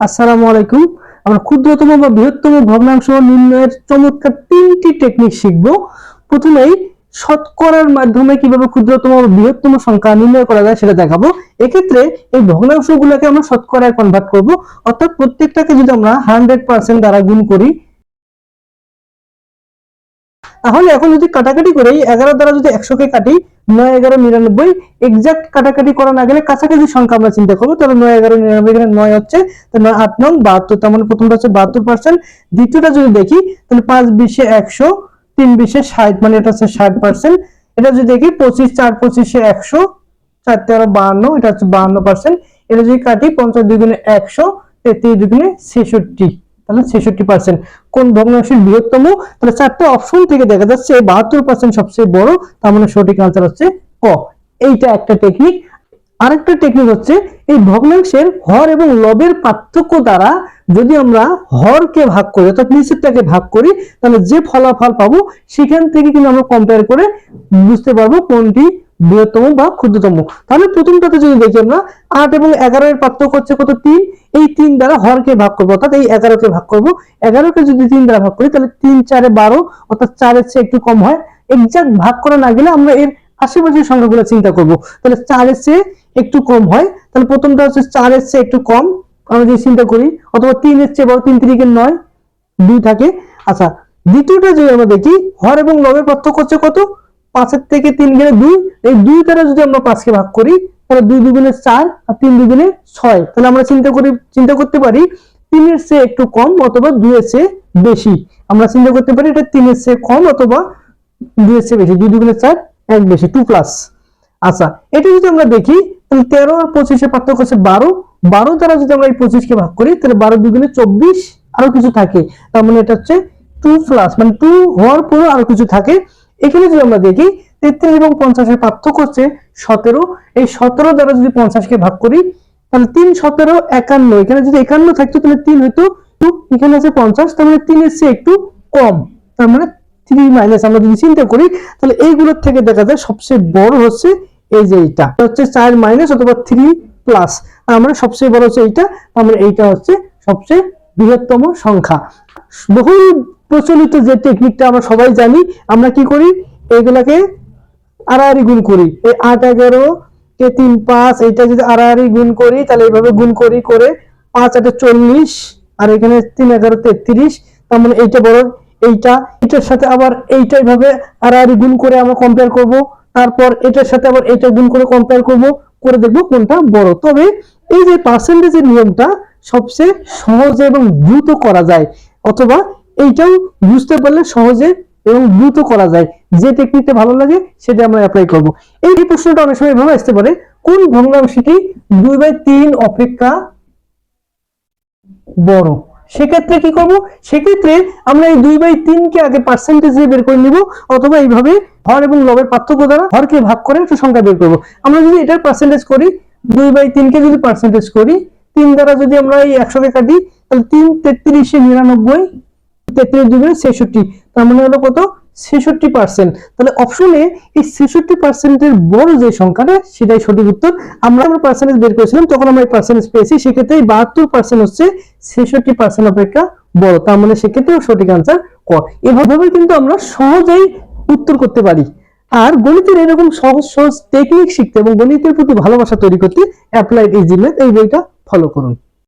আসসালামু আলাইকুম। আমরা ক্ষুদ্রতম বা বৃহত্তম ভগ্নাংশ নির্ণয়ের চমৎকার তিনটি টেকনিক শিখব। প্রথমেই শতকরার মাধ্যমে কীভাবে ক্ষুদ্রতম বা বৃহত্তম সংখ্যা নির্ণয় করা যায় সেটা দেখাবো। এক্ষেত্রে এই ভগ্নাংশগুলোকে আমরা শতকরায় কনভার্ট করব। অর্থাৎ প্রত্যেকটাকে যদি আমরা হান্ড্রেড পার্সেন্ট দ্বারা গুণ করি তাহলে এখন যদি কাটাকাটি করি এগারো দ্বারা যদি একশোকে কাটি, নয়, এগারো, নিরানব্বই এক্সাক্ট কাটাকাটি করা না গেলে কাছাকাছি সংখ্যা আমরা চিন্তা করব। তাহলে নয়, এগারো, নিরানব্বই এখানে নয় হচ্ছে নয়, আট, নং, বাহাত্তর, তার মানে প্রথমটা হচ্ছে বাহাত্তর পার্সেন্ট দ্বিতীয়টা যদি দেখি, তাহলে পাঁচ, বিশে একশো, তিন, বিশে ষাট মানে এটা হচ্ছে ষাট পার্সেন্ট এটা যদি দেখি, পঁচিশ, চার, পঁচিশে একশো, চার, তেরো, বাহান্ন, এটা হচ্ছে বাহান্ন পার্সেন্ট এটা যদি কাটি, পঞ্চাশ দুগুণে একশো, তেত্রিশ দুগুণে ছেষট্টি। তাহলে ছেষট্টি পার্সেন্ট কোন ভগ্নাংশের বৃহত্তম? তাহলে চারটে অপশন থেকে দেখা যাচ্ছে বাহাত্তর পার্সেন্ট সবচেয়ে বড়, তার মানে সঠিক আনসার হচ্ছে ক। এইটা একটা টেকনিক আরেকটা টেকনিক হচ্ছে এই ভগ্নাংশের হর এবং লবের পার্থক্য দ্বারা যদি আমরা হরকে ভাগ করি, অর্থাৎ ভাগ করি, তাহলে যে ফলাফল পাবো, সেখান থেকে কিন্তু আমরা কম্পেয়ার করে বুঝতে পারব কোনটি বৃহত্তম বা ক্ষুদ্রতম। তাহলে প্রথমটাতে যদি দেখি আমরা, আট এবং এগারো এর পার্থক্য হচ্ছে কত? তিন। এই তিন দ্বারা হরকে ভাগ করব, অর্থাৎ এই এগারোকে ভাগ করব। এগারোকে যদি তিন দ্বারা ভাগ করি, তাহলে তিন, চারে বারো, অর্থাৎ চারের চেয়ে একটু কম হয়। এক্সাক্ট ভাগ করা না গেলে আমরা এর আশেপাশের সংখ্যাগুলো চিন্তা করব। তাহলে চারের চেয়ে একটু কম হয়। তাহলে প্রথমটা হচ্ছে চারের চেয়ে একটু কম। আমরা যদি চিন্তা করি, অথবা তিনের চেয়ে বড় তিন তিরিকে নয়, দুই থাকে। আচ্ছা দ্বিতীয়টা যদি আমরা দেখি, হর এবং লবের পার্থক্য হচ্ছে কত? পাঁচের থেকে তিন গেলে দুই, এই দুই দ্বারা যদি আমরা পাঁচকে ভাগ করি, তাহলে দুই দুগুণে চার আর তিন দুগুণে ছয়। তাহলে আমরা চিন্তা করি, চিন্তা করতে পারি, তিনের চেয়ে একটু কম অথবা দুইয়ের চেয়ে বেশি। আমরা চিন্তা করতে পারি এটা তিনের চেয়ে কম অথবা দুইয়ের চেয়ে বেশি। দুই দুগুণে চার, এক বেশি টু প্লাস আচ্ছা এটা যদি আমরা দেখি, তাহলে তেরো আর পঁচিশের পার্থক্য হচ্ছে বারো। বারো দ্বারা যদি আমরা এই পঁচিশকে ভাগ করি, তাহলে বারো দুগুণে চব্বিশ আরও কিছু থাকে। তার মানে এটা হচ্ছে টু প্লাস মানে টু হওয়ার পরেও আরও কিছু থাকে। এখানে যদি আমরা দেখি, তেত্রিশ এবং পঞ্চাশের পার্থক্য হচ্ছে সতেরো। এই সতেরো দ্বারা যদি পঞ্চাশকে ভাগ করি, তাহলে তিন সতেরো একান্ন। এখানে যদি একান্ন থাকতো, তাহলে তিন হইতো এখানে আছে পঞ্চাশ, তার মানে তিনের চেয়ে একটু কম। তার মানে থ্রি মাইনাস আমরা যদি চিন্তা করি, তাহলে এইগুলোর থেকে দেখা যায় সবচেয়ে বড় হচ্ছে এই যে এইটা। হচ্ছে চার মাইনাস অথবা থ্রি প্লাস। আর আমরা সবচেয়ে বড় হচ্ছে এইটা আমরা এইটা হচ্ছে সবচেয়ে বৃহত্তম সংখ্যা। বহুল প্রচলিত যে টেকনিকটা আমরা সবাই জানি, আমরা কি করি? এগুলাকে আড়াআড়ি গুণ করি। এই আট, এগারো, কে তিন, পাঁচ, এইটা যদি আড়াআড়ি গুণ করি, তাহলে এইভাবে গুণ করি করে পাঁচ, আটে চল্লিশ, আর এখানে তিন, এগারো, তেত্রিশ, তার মানে এইটা বড়, এইটা এটার সাথে আবার এইটা এইভাবে আড়াআড়ি গুণ করে আমরা কম্পেয়ার করব। তারপর এটার সাথে আবার এটা গুণ করে কম্পেয়ার করব, করে দেখব কোনটা বড়। তবে এই যে পার্সেন্টেজের নিয়মটা সবচেয়ে সহজে এবং দ্রুত করা যায়, অথবা এইটাও বুঝতে পারলে সহজে এবং দ্রুত করা যায়। যে টেকনিকটা ভালো লাগে, সেটা আমরা অ্যাপ্লাই করব। এই প্রশ্নটা অনেক সময় এভাবে আসতে পারে, কোন ভগ্নাংশটি দুই বাই তিন অপেক্ষা বড়? সেক্ষেত্রে কি করব? সেক্ষেত্রে আমরা এই দুই বাই তিনকে আগে পার্সেন্টেজ দিয়ে বের করে নিব, অথবা এইভাবে হর এবং লবের পার্থক্য দ্বারা হরকে ভাগ করে একটা সংখ্যা বের করব। আমরা যদি এটার পার্সেন্টেজ করি, দুই বাই তিনকে যদি পার্সেন্টেজ করি, তিন দ্বারা যদি আমরা এই একশোকে কাটি, তাহলে তিন তেত্রিশে নিরানব্বই তেত্রিশ দুগুণে ছেষট্টি, তার মানে হলো কত? ছেষট্টি পার্সেন্ট তাহলে অপশনে এই ছেষট্টি পার্সেন্টের বড় যে সংখ্যাটা, সেটাই সঠিক উত্তর। আমরা আমরা পার্সেন্টেজ বের করেছিলাম, তখন আমরা এই পার্সেন্টেজ পেয়েছি, সেক্ষেত্রে এই বাহাত্তর পার্সেন্ট হচ্ছে ছেষট্টি পার্সেন্ট অপেক্ষা বড়, তার মানে সেক্ষেত্রেও সঠিক আনসার ক। এভাবে কিন্তু আমরা সহজেই উত্তর করতে পারি। আর গণিতের এরকম সহজ সহজ টেকনিক শিখতে এবং গণিতের প্রতি ভালোবাসা তৈরি করতে অ্যাপ্লাইড ইজি ম্যাথ এই বইটা ফলো করুন।